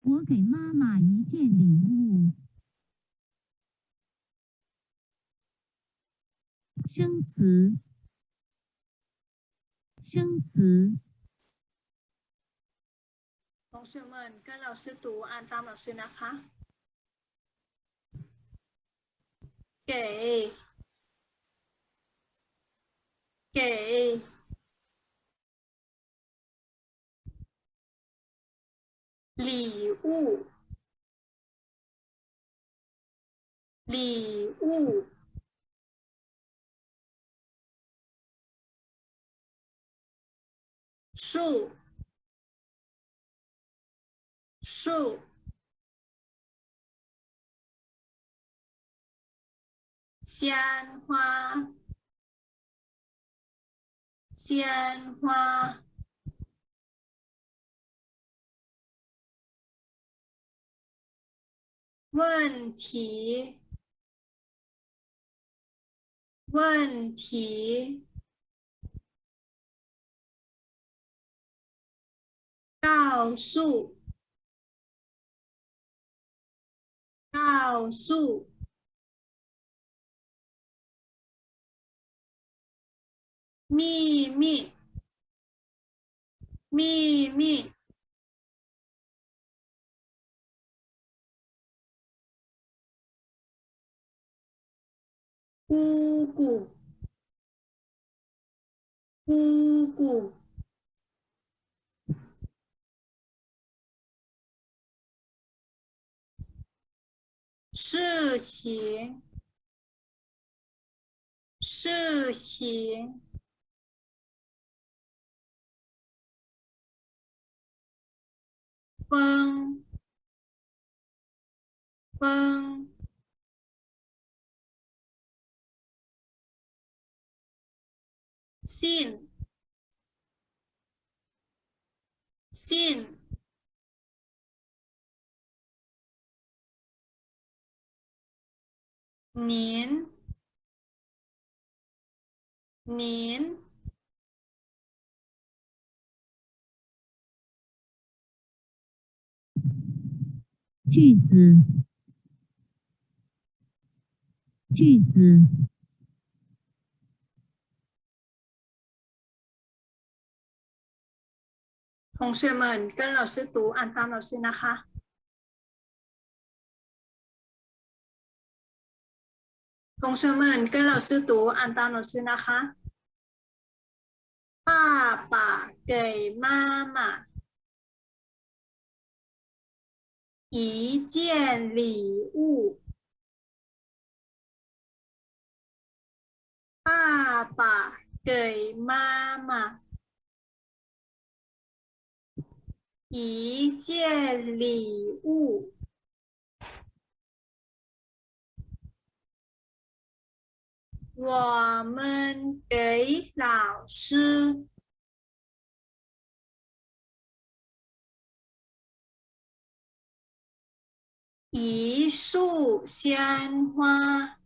我给妈妈一件礼物。生词，生词， 同学们跟老师读อ่านตาม老师นะคะ เก๋ 礼物，礼物，树，树，鲜花，鲜花。问题，问题，告诉，告诉，秘密，秘密。姑姑，姑姑，事情，事情，风，风。辛，辛，您，您，句子，句子。同学们跟老师读，按当老师拿哈。同学们跟老师读，按当老师拿哈。爸爸给妈妈一件礼物。爸爸给妈妈。一件礼物。我们给老师一束鲜花。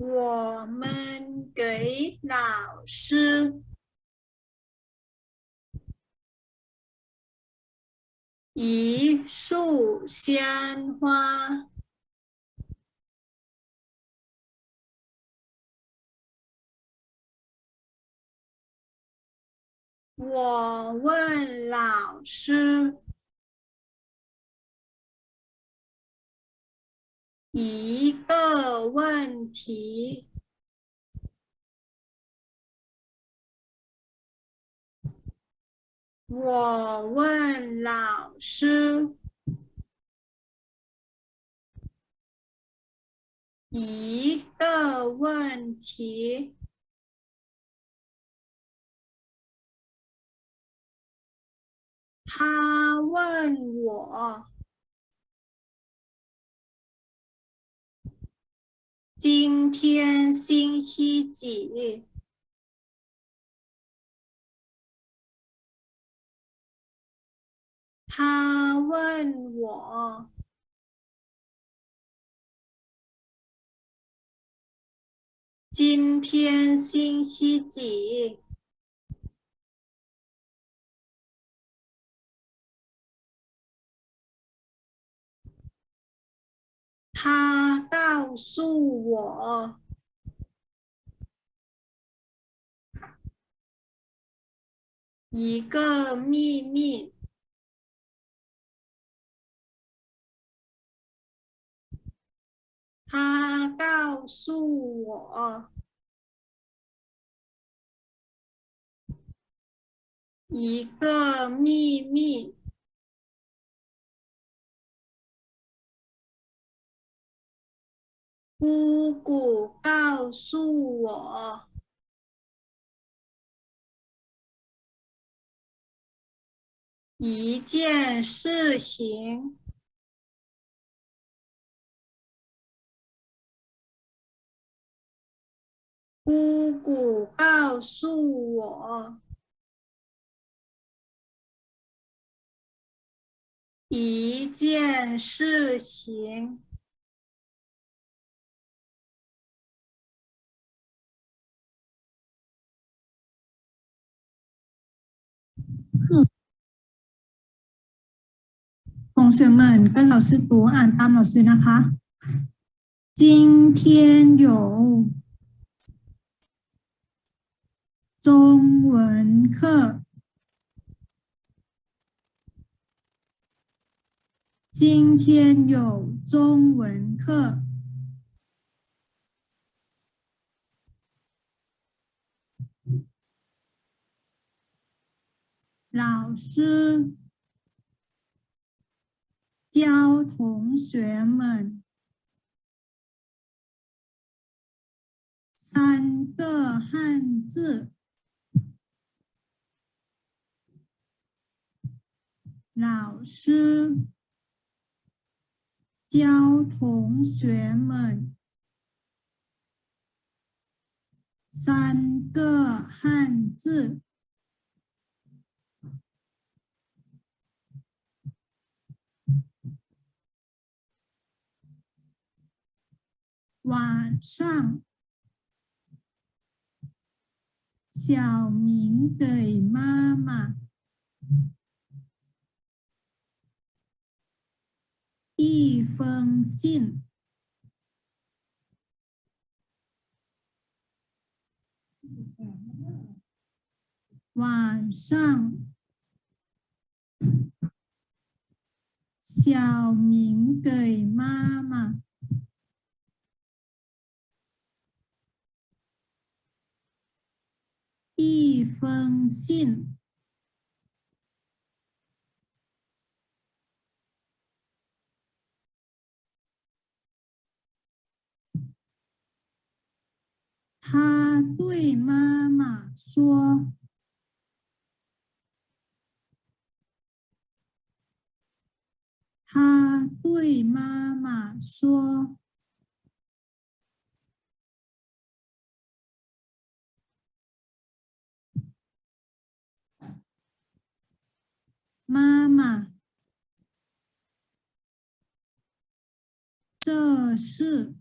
我们给老师一束鲜花。我问老师一个问题。我问老师一个问题。他问我今天星期几？他问我今天星期几？他告诉我，一个秘密。他告诉我一个秘密。姑姑告诉我一件事情。姑姑告诉我一件事情。同学们跟老师读อ่านตาม老师นะคะ今天有中文课。今天有中文课。 老师教同学们三个汉字。老师教同学们三个汉字。晚上，小明给妈妈。一封信。晚上，小明给妈妈。一封信。他对妈妈说：“他对妈妈 妈妈，这是。”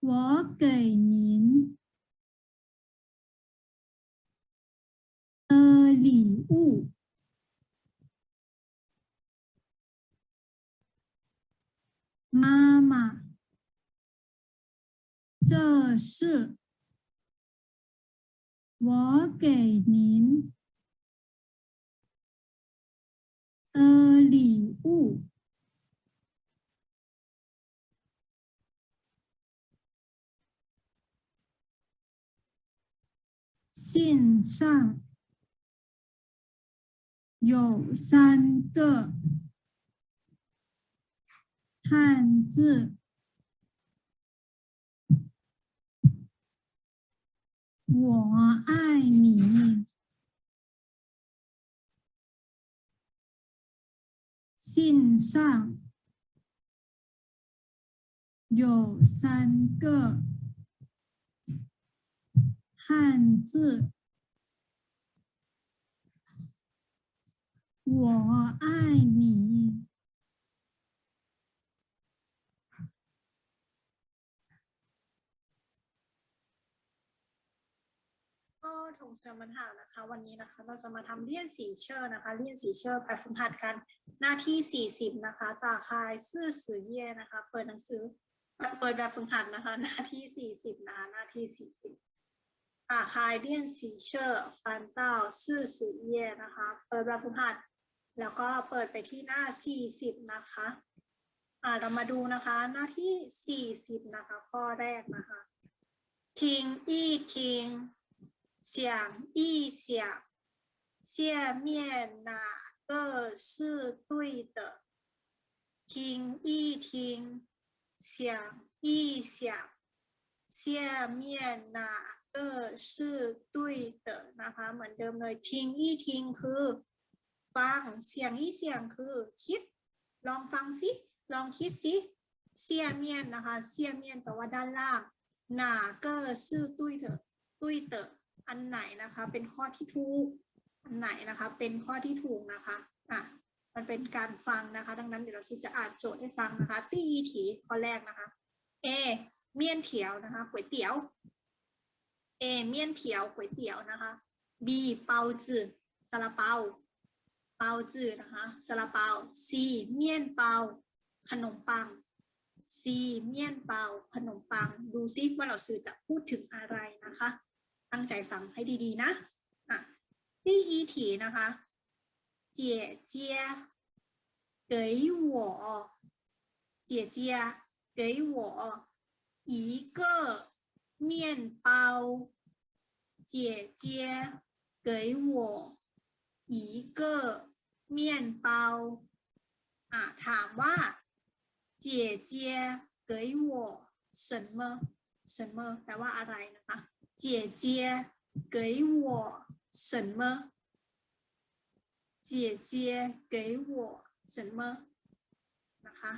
我给您的礼物，妈妈，这是我给您的礼物。信上有三个汉字，我爱你。信上有三个。汉字，我爱你。 เข้ทงเชิญมันห่างนะคะ วันนี้นะคะ เราจะมาทำเลี่ยนสีเชอร์นะคะเลี่ยนสีเชอร์ไปฝึกหัดกันหน้าที่สี่สิบนะคะตาคายซื่อสือเย่นะคะ เปิดหนังสือเปิดแบบฝึกหัดนะคะ หน้าที่สี่สิบนะหน้าที่สี่สิบตาคายเลี่ยนสีเชอร์ฟันเต้าซื่อสือเย่นะคะ เปิดแบบฝึกหัด แล้วก็เปิดไปที่หน้าสี่สิบนะคะอ่าเรามาดูนะคะหน้าที่สี่สิบนะคะ ข้อแรกนะคะ king e king 想一想，下面哪个是对的？听一听，想一想，下面哪个是对的นะคะเหมือนเดิมเลยทิ้งอีทิ้งคือ ฟังเสียงอีเสียงคือ คิด ลองฟังสิ ลองคิดสิเสียเมียนนะคะเสียเมียนแปลว่าด้านล่าง หนาเกอร์ซื่อตุ้ยเถอะตุ้ยเตอะ อันไหนนะคะ เป็นข้อที่ถูก อันไหนนะคะ เป็นข้อที่ถูกนะคะ อะ มันเป็นการฟังนะคะ ดังนั้นเดี๋ยวเราจะอ่านโจทย์ให้ฟังนะคะ ตีอีถีข้อแรกนะคะ A เมี่ยนเถียวนะคะ ก๋วยเตี๋ยว A เมี่ยนเถียว ก๋วยเตี๋ยวนะคะ B เปาจืดซาลาเปา เปาจืดนะคะ ซาลาเปา C เมี่ยนเปา ขนมปัง C เมี่ยนเปา ขนมปัง ดูซิว่าเราสื่อจะพูดถึงอะไรนะคะ ตั้งใจฟังให้ดีๆนะ อ่ะที่อีถีนะคะ 姐姐给我姐姐给我一个面包姐姐给我一个面包อ่ะถามว่า 姐姐给我什么什么แปลว่าอะไรนะคะ 姐姐给我什么姐姐给我什么นะคะ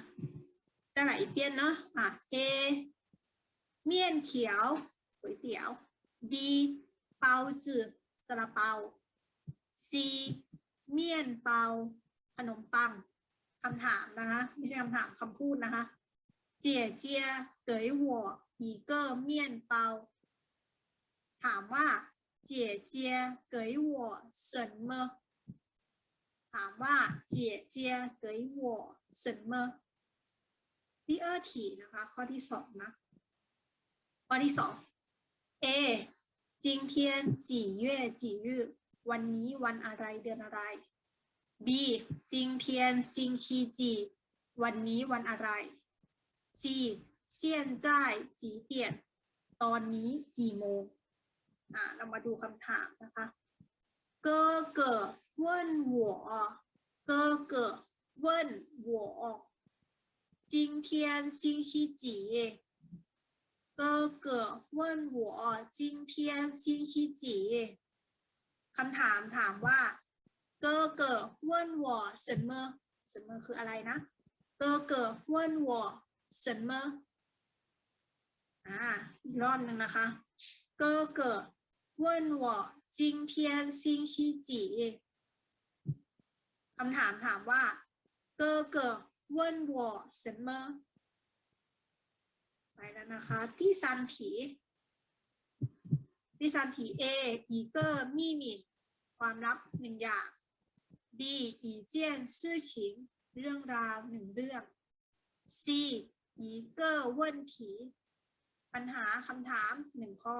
再来一遍เนาะอ่ะ A 面条ก๋วยเตี๋ยว B 包子ซาลาเปา C เมี่ยนเปา ขนมปังคำถามนะคะ ไม่ใช่คำถามคำพูดนะคะ姐姐给我一个面包 ถามว่า姐姐给我什么ถามว่า姐姐给我什么第二题นะคะ ข้อที่สองนะ ข้อที่สอง A 今天几月几日 วันนี้วันอะไรเดือนอะไร B 今天星期几วันนี้วันอะไร C 现在几点ตอนนี้กี่โมง อ่า เรามาดูคำถามนะคะ哥哥问我哥哥问我今天星期几哥哥问我今天星期几คำถามถามว่า哥哥问我什么什么คืออะไรนะ哥哥问我什么อ่าอีกรอบหนึ่งนะคะ哥哥 问我今天星期几คำถามถามว่า哥哥问我什么ไปแล้วนะคะที่ซันถีที่ซันถี A 一个秘密ความลับหนึ่งอย่าง B 一件事情เรื่องราวหนึ่งเรื่อง C 一个问题ปัญหาคำถามหนึ่งข้อ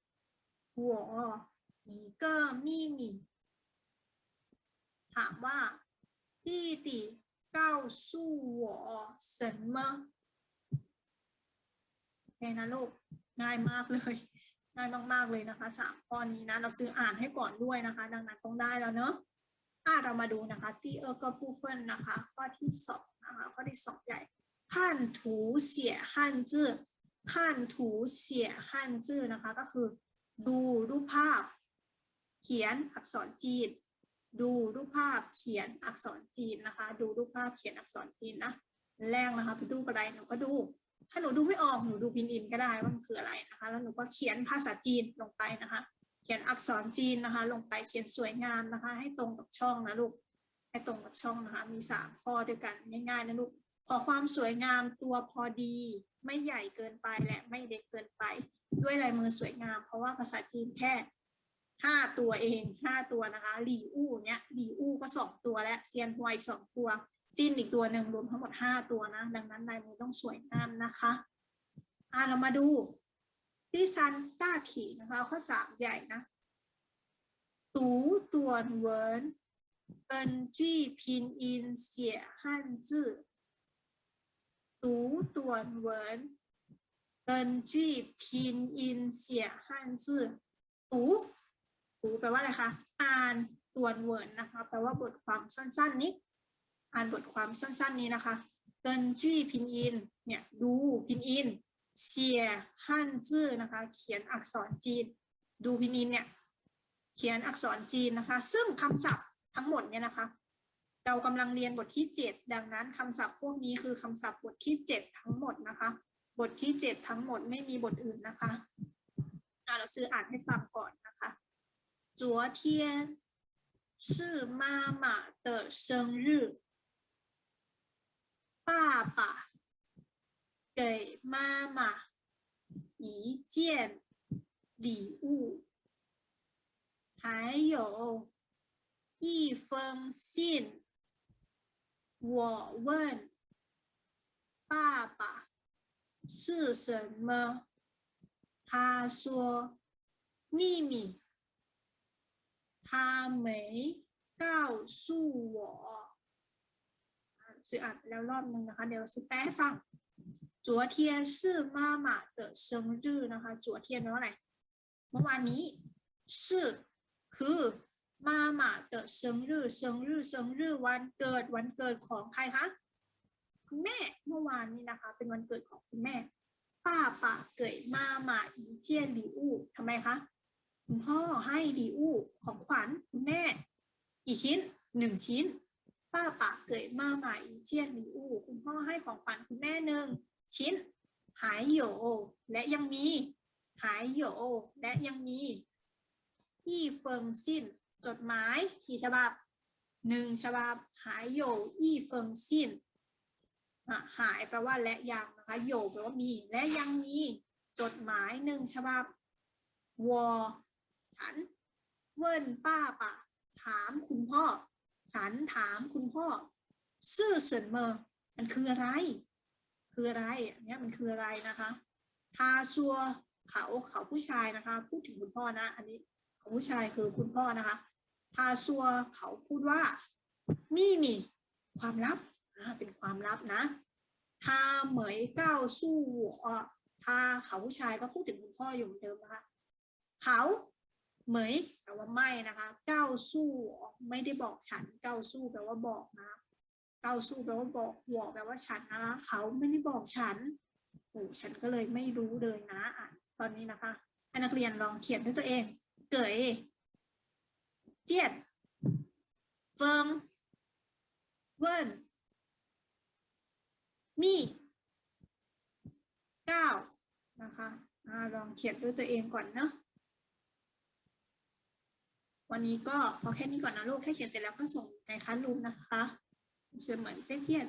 我一个秘密ถามว่า弟弟告诉我什么โอเคนะลูก ง่ายมากเลย ง่ายมากๆเลยนะคะสามข้อนี้นะ เราซื้ออ่านให้ก่อนด้วยนะคะ ดังนั้นต้องได้แล้วเนอะอ่ะเรามาดูนะคะที่เออร์ก็ปูเฟินนะคะ ข้อที่สองนะคะ ข้อที่สองใหญ่汉图写汉字汉图写汉字นะคะ ก็คือ ดูรูปภาพ เขียนอักษรจีน ดูรูปภาพเขียนอักษรจีนนะคะ ดูรูปภาพเขียนอักษรจีนนะแรกนะคะไปดูอะไรหนูก็ดู ถ้าหนูดูไม่ออกหนูดูพินอินก็ได้ว่ามันคืออะไรนะคะ แล้วหนูก็เขียนภาษาจีนลงไปนะคะ เขียนอักษรจีนนะคะ ลงไปเขียนสวยงามนะคะ ให้ตรงกับช่องนะลูกให้ตรงกับช่องนะคะ มีสามข้อด้วยกันง่ายๆนะลูกขอความสวยงามตัวพอดี ไม่ใหญ่เกินไปและไม่เด็กเกินไป ด้วยลายมือสวยงาม เพราะว่าภาษาจีนแค่ห้าตัวเองห้าตัวนะคะหลี่อู้เนี้ยหลี่อู้ก็สองตัวและเซียนฮวยสองตัวสิ้นอีกตัวหนึ่งรวมทั้งหมดห้าตัวนะ ดังนั้นลายมือต้องสวยงามนะคะอ่าเรามาดูที่ซันต้าขีนะคะข้อสามใหญ่นะตูตวนเวินเป็นจี้พินอินเสียฮั่นจื้อตูตวนเวิน 根据拼音写汉字读读แปลว่าอะไรคะ อ่านตัวเวิร์นนะคะ แปลว่าบทความสั้นๆนี้ อ่านบทความสั้นๆนี้นะคะเกินจี้พินอิน เนี่ย ดูพินอิน เสียฮั่นจื้อนะคะ เขียนอักษรจีน ดูพินอินเนี่ย เขียนอักษรจีนนะคะ ซึ่งคำศัพท์ทั้งหมดเนี่ยนะคะ เรากำลังเรียนบทที่ 7 ดังนั้นคำศัพท์พวกนี้คือคำศัพท์บทที่ 7 ทั้งหมดนะคะ บทที่ 7 ทั้งหมดไม่มีบทอื่นนะคะอ่ะเราซื้ออ่านให้ฟังก่อนนะคะ昨天是妈妈的生日爸爸给妈妈一件礼物还有一封信。我问爸爸 是什么，他说秘密，他没告诉我。อ่ะซื้ออ่านไปแล้วรอบนึงนะคะ เดี๋ยวซื้อแปลให้ฟัง昨天是妈妈的生日นะคะ昨天แปลว่าอะไร เมื่อวานนี้是คือมาหมาเตอเซิงรื่อเซิงรื่อเซิงรื่อวันเกิดวันเกิดของใครคะ คุณแม่เมื่อวานนี้นะคะ เป็นวันเกิดของคุณแม่ป้าป่าเกยมาหมาอีเจียนหลีอู้ทำไมคะคุณพ่อให้หลีอู้ของขวัญคุณแม่ กี่ชิ้นหนึ่งชิ้น ป้าป่าเกยมาหมาอีเจียนหลีอู้คุณพ่อให้ของขวัญคุณแม่หนึ่งชิ้น หายโยและยังมี หายโยและยังมียี่เฟิงสิ้น จดหมายกี่ฉบับหนึ่งฉบับหายโยยี่เฟิงสิ้น หายแปลว่าและยังนะคะโยแปลว่ามี และยังมีจดหมายหนึ่งฉบับวอฉัน เวินป้าปะ ถามคุณพ่อ ฉันถามคุณพ่อ ซื่อเสินเมอมันคืออะไร คืออะไรอันเนี้ยมันคืออะไรนะคะทาชัวเขาเขาผู้ชายนะคะ พูดถึงคุณพ่อนะ อันนี้ของผู้ชายคือคุณพ่อนะคะทาชัวเขาพูดว่า มีมี ความลับ เป็นความลับนะทาเหมยก้าวสู้อทาเขาผู้ชายก็พูดถึงคุณพ่ออยู่เหมือนเดิมนะคะเขาเหมยแปลว่าไม่นะคะก้าวสู้ไม่ได้บอกฉันก้าวสู้แปลว่าบอกนะก้าวสู้แปลว่าบอกหัวแปลว่าฉันนะคะเขาไม่ได้บอกฉันโอ้ฉันก็เลยไม่รู้เลยนะอะตอนนี้นะคะให้นักเรียนลองเขียนด้วยตัวเอง เกยเจียนเฟิงเวิน มีเก้านะคะอ่าลองเขียนด้วยตัวเองก่อนเนอะวันนี้ก็พอแค่นี้ก่อนนะลูกแค่เขียนเสร็จแล้วก็ส่งในคัสรูมนะคะเชิญเหมือนเจียน